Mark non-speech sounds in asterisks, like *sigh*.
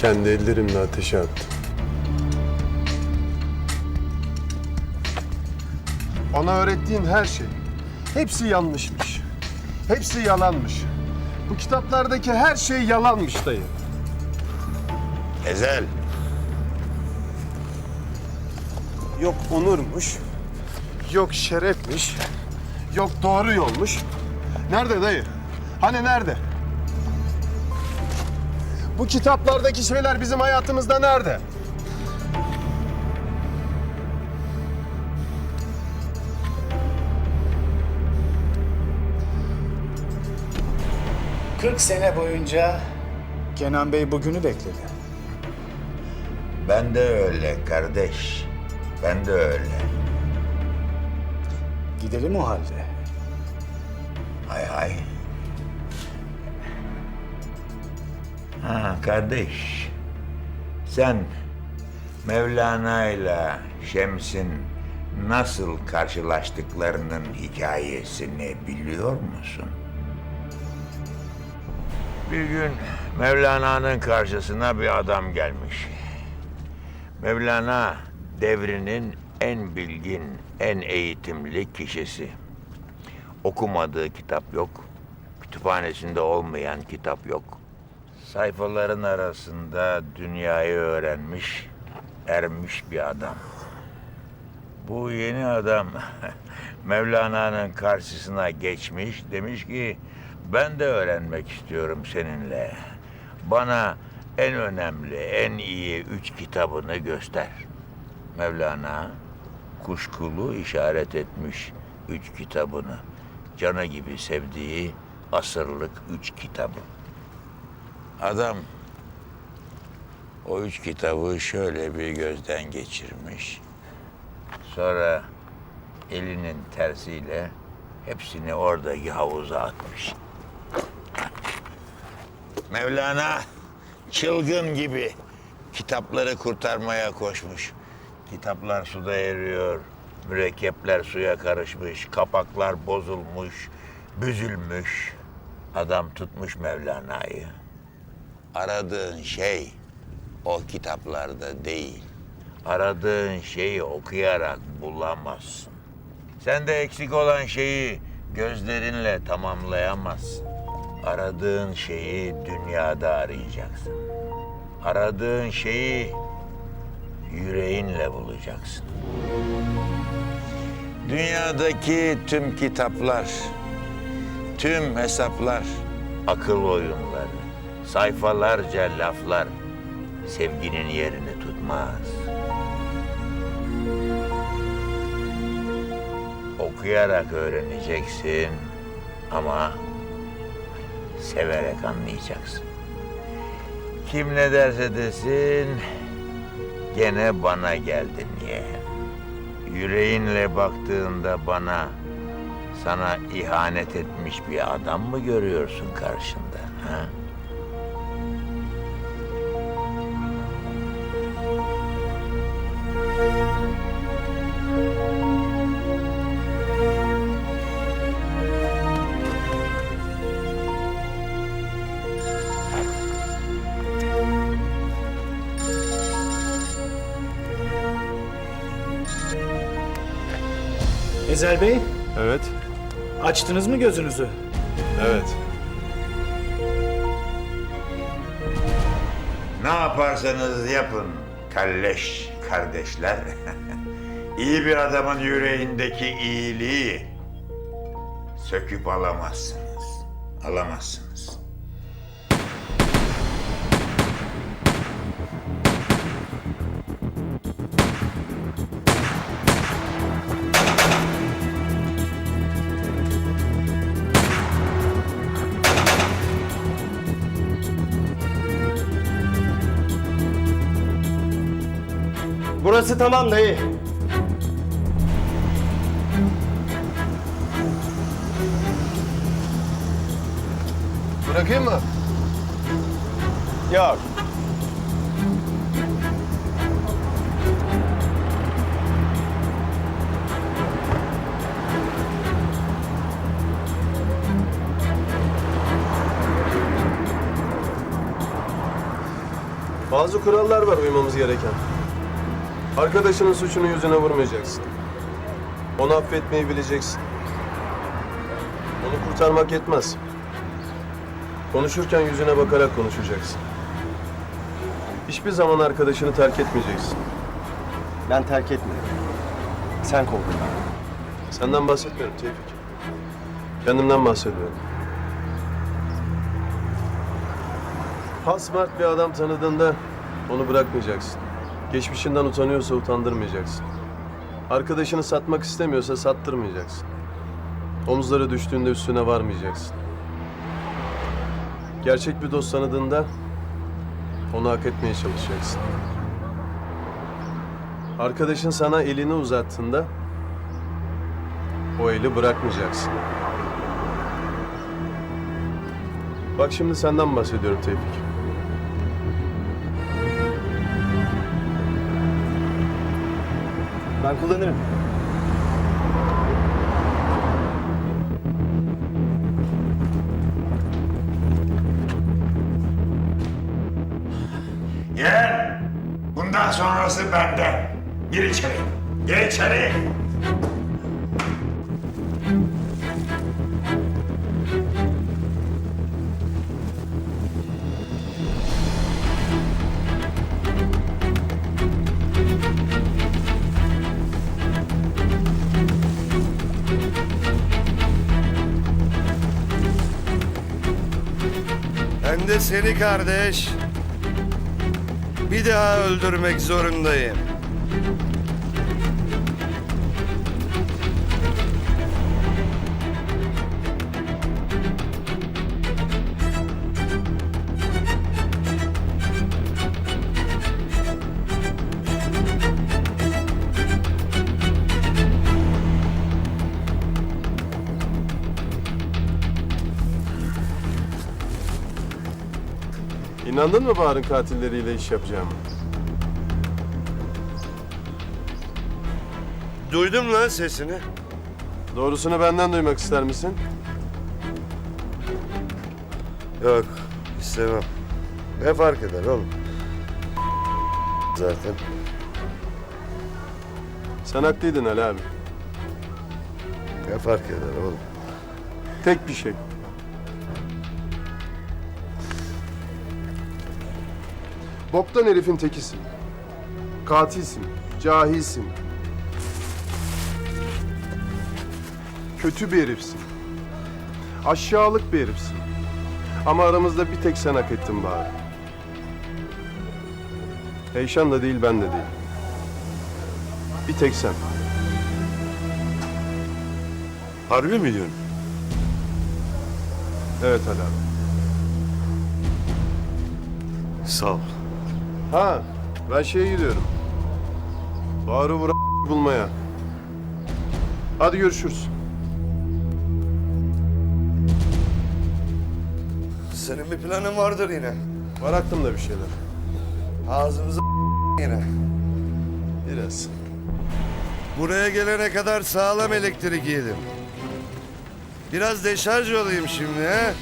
Kendi ellerimle ateşe attım. Ona öğrettiğin her şey, hepsi yanlışmış. Hepsi yalanmış. Bu kitaplardaki her şey yalanmış dayı. Ezel. Yok onurmuş, yok şerefmiş, yok doğru yolmuş. Nerede dayı? Hani nerede? Bu kitaplardaki şeyler bizim hayatımızda nerede? Kırk sene boyunca Kenan Bey bugünü bekledi. Ben de öyle kardeş. Ben de öyle. Gidelim o halde. Hay hay. Ha kardeş. Sen Mevlana ile Şems'in nasıl karşılaştıklarının hikayesini biliyor musun? Bir gün Mevlana'nın karşısına bir adam gelmiş. Mevlana devrinin en bilgin, en eğitimli kişisi. Okumadığı kitap yok. Kütüphanesinde olmayan kitap yok. Sayfaların arasında dünyayı öğrenmiş, ermiş bir adam. Bu yeni adam *laughs* Mevlana'nın karşısına geçmiş, demiş ki ben de öğrenmek istiyorum seninle. Bana en önemli, en iyi üç kitabını göster. Mevlana kuşkulu işaret etmiş üç kitabını. Canı gibi sevdiği asırlık üç kitabı. Adam o üç kitabı şöyle bir gözden geçirmiş. Sonra elinin tersiyle hepsini oradaki havuza atmış. Mevlana çılgın gibi kitapları kurtarmaya koşmuş. Kitaplar suda eriyor, mürekkepler suya karışmış, kapaklar bozulmuş, büzülmüş. Adam tutmuş Mevlana'yı. Aradığın şey o kitaplarda değil. Aradığın şeyi okuyarak bulamazsın. Sende eksik olan şeyi gözlerinle tamamlayamazsın. Aradığın şeyi dünyada arayacaksın. Aradığın şeyi yüreğinle bulacaksın. Dünyadaki tüm kitaplar, tüm hesaplar, akıl oyunları, sayfalarca laflar sevginin yerini tutmaz. Okuyarak öğreneceksin ama severek anlayacaksın. Kim ne derse desin gene bana geldin niye? Yüreğinle baktığında bana sana ihanet etmiş bir adam mı görüyorsun karşında? Ha? Ezel Bey, Evet, açtınız mı gözünüzü? evet. Ne yaparsanız yapın kalleş kardeşler. *laughs* İyi bir adamın yüreğindeki iyiliği söküp alamazsınız. Alamazsınız. Burası tamam dayı. Bırakayım mı? Yok. Bazı kurallar var uymamız gereken. Arkadaşının suçunu yüzüne vurmayacaksın. Onu affetmeyi bileceksin. Onu kurtarmak yetmez. Konuşurken yüzüne bakarak konuşacaksın. Hiçbir zaman arkadaşını terk etmeyeceksin. Ben terk etmedim. Sen kovdun beni. Senden bahsetmiyorum Tevfik. Kendimden bahsediyorum. Pasmart bir adam tanıdığında onu bırakmayacaksın. Geçmişinden utanıyorsa utandırmayacaksın. Arkadaşını satmak istemiyorsa sattırmayacaksın. Omuzları düştüğünde üstüne varmayacaksın. Gerçek bir dost tanıdığında onu hak etmeye çalışacaksın. Arkadaşın sana elini uzattığında o eli bırakmayacaksın. Bak şimdi senden bahsediyorum Tevfik. Ben kullanırım. Gel. Bundan sonrası bende. Gir içeri. Gel içeri. De seni kardeş. Bir daha öldürmek zorundayım. İnandın mı Bahar'ın katilleriyle iş yapacağımı? Duydum lan sesini. Doğrusunu benden duymak ister misin? Yok, istemem. Ne fark eder oğlum? Zaten. Sen haklıydın Ali abi. Ne fark eder oğlum? Tek bir şey. Boktan herifin tekisin. Katilsin, cahilsin. Kötü bir herifsin. Aşağılık bir herifsin. Ama aramızda bir tek sen hak ettin bari. Eyşan da değil, ben de değil. Bir tek sen. Harbi mi diyorsun? Evet Ali abi. Sağ ol. Ha, ben şeye gidiyorum. Bahar'ı vur bulmaya. Hadi görüşürüz. Senin bir planın vardır yine. Var aklımda bir şeyler. Ağzımızı yine. Biraz. Buraya gelene kadar sağlam elektrik yedim. Biraz deşarj olayım şimdi ha.